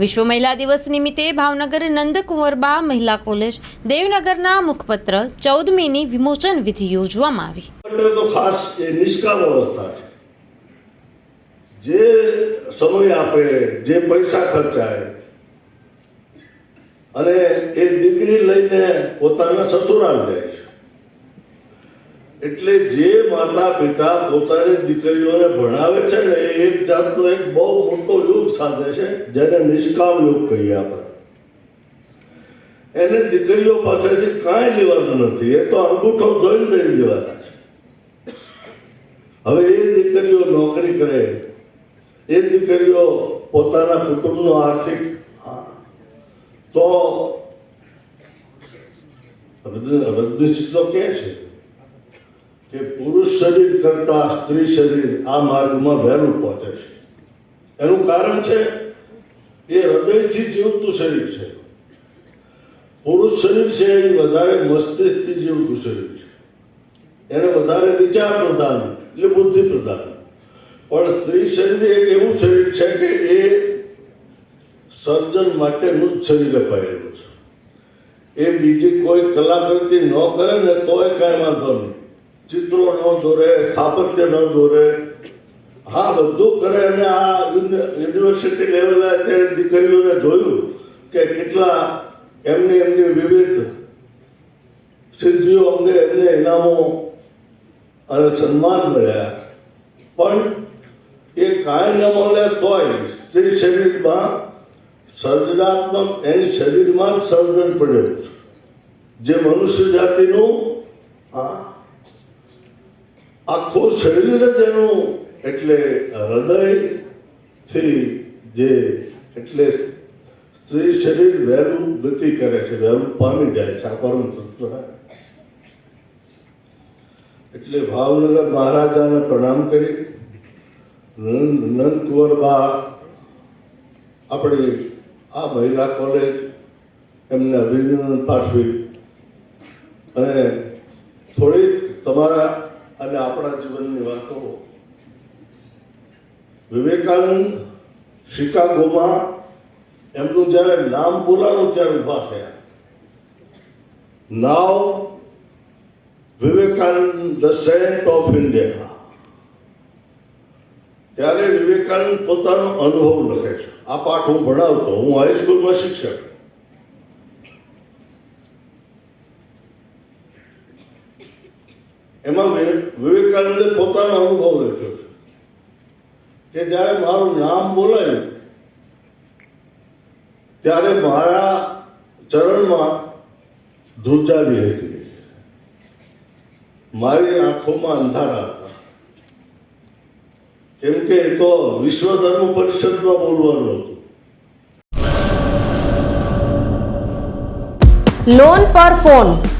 વિશ્વ મહિલા દિવસ નિમિત્તે ભાવનગર નંદકુંવરબા મહિલા કોલેજ દેવનગરના મુખપત્ર ચૌદમીની વિમોચન વિધિ યોજવામાં આવી. તો ખાસ નિષ્કામ અવસ્થા છે. જે સમય આપે, જે પૈસા ખર્ચાય, અને એ ડિગ્રી લઈને પોતાના સસુરાલ જાય છે. એટલે જે માતા પિતા પોતાની દીકરીઓને ભણાવે છે ને એક જાતનો એક બહુ મોટો યુગ સાધે છે, જેને નિષ્કામ યુગ કહીએ આપણે. એને દીકરીઓ પાસેથી કાંઈ લેવાનું નથી, એ તો અંગૂઠો જોઈ દઈ દેવાના છે. હવે એ દીકરીઓ નોકરી કરે, એ દીકરીઓ પોતાના કુટુંબનો આર્થિક તો રજની- રજનીશ તો કે છે. કે પુરુષ શરીર કરતા સ્ત્રી શરીર આ માર્ગમાં વહેલું પહોંચે છે. એનું કારણ છે, એ હૃદયથી જીવતું શરીર છે. પુરુષ શરીર છે એ વધારે મસ્તિષ્કથી જીવતું શરીર છે. એને વધારે વિચાર પ્રધાન, એટલે બુદ્ધિ પ્રધાન. પણ સ્ત્રી શરીર એક એવું શરીર છે કે એ સર્જન માટેનું જ શરીર અપાયેલું છે. એ બીજી કોઈ કલાકૃતિ ન કરે ને તોય કાંઈ વાંધો નહીં. ચિત્રો ન દોરે, સ્થાપત્ય ન દોરે. હા, બધું કરે અને આ યુનિવર્સિટી લેવલે અત્યારે દીકરીઓને જોયું કે કેટલા એમની એમની વિવિધ સિદ્ધિઓ અંગે એમને ઇનામો અને સન્માન મળ્યા. પણ એ કાંઈ ન મળે તોય સ્ત્રી શરીરમાં સર્જનાત્મક, એની શરીરમાં જ સર્જન પડ્યું જે મનુષ્ય જાતિનું, આ આખું શરીર જ એનું એટલે હૃદયથી જે એટલે સ્ત્રી શરીર વહેલું ગતિ કરે છે, વહેલું પામી જાય છે, આ પરમ તત્વ. એટલે ભાવનગર મહારાજાને પ્રણામ કરી નંદ નંદકુંવરબા આપણી આ મહિલા કોલેજ એમને અભિનંદન પાઠવી અને થોડીક તમારા અને આપણા જીવનની વાતો. વિવેકાનંદ શિકાગોમાં એમનું જ્યારે નામ બોલાનું ત્યારે ઊભા થયા. Now Vivekananda the saint of India ત્યારે વિવેકાનંદ પોતાનો અનુભવ લખે છે. આ પાઠ હું ભણાવતો, હું હાઈસ્કૂલમાં શિક્ષક. એમાં વિવે- વિવેકાનંદે પોતાનો અનુભવ લખ્યો છે. કે જ્યારે મારું નામ બોલાયું, ત્યારે મારા ચરણમાં ધ્રુજારી હતી. મારી આંખોમાં અંધારા હતા. કેમ કે એ તો વિશ્વ ધર્મ પરિષદમાં બોલવાનું હતું. લોન પર ફોન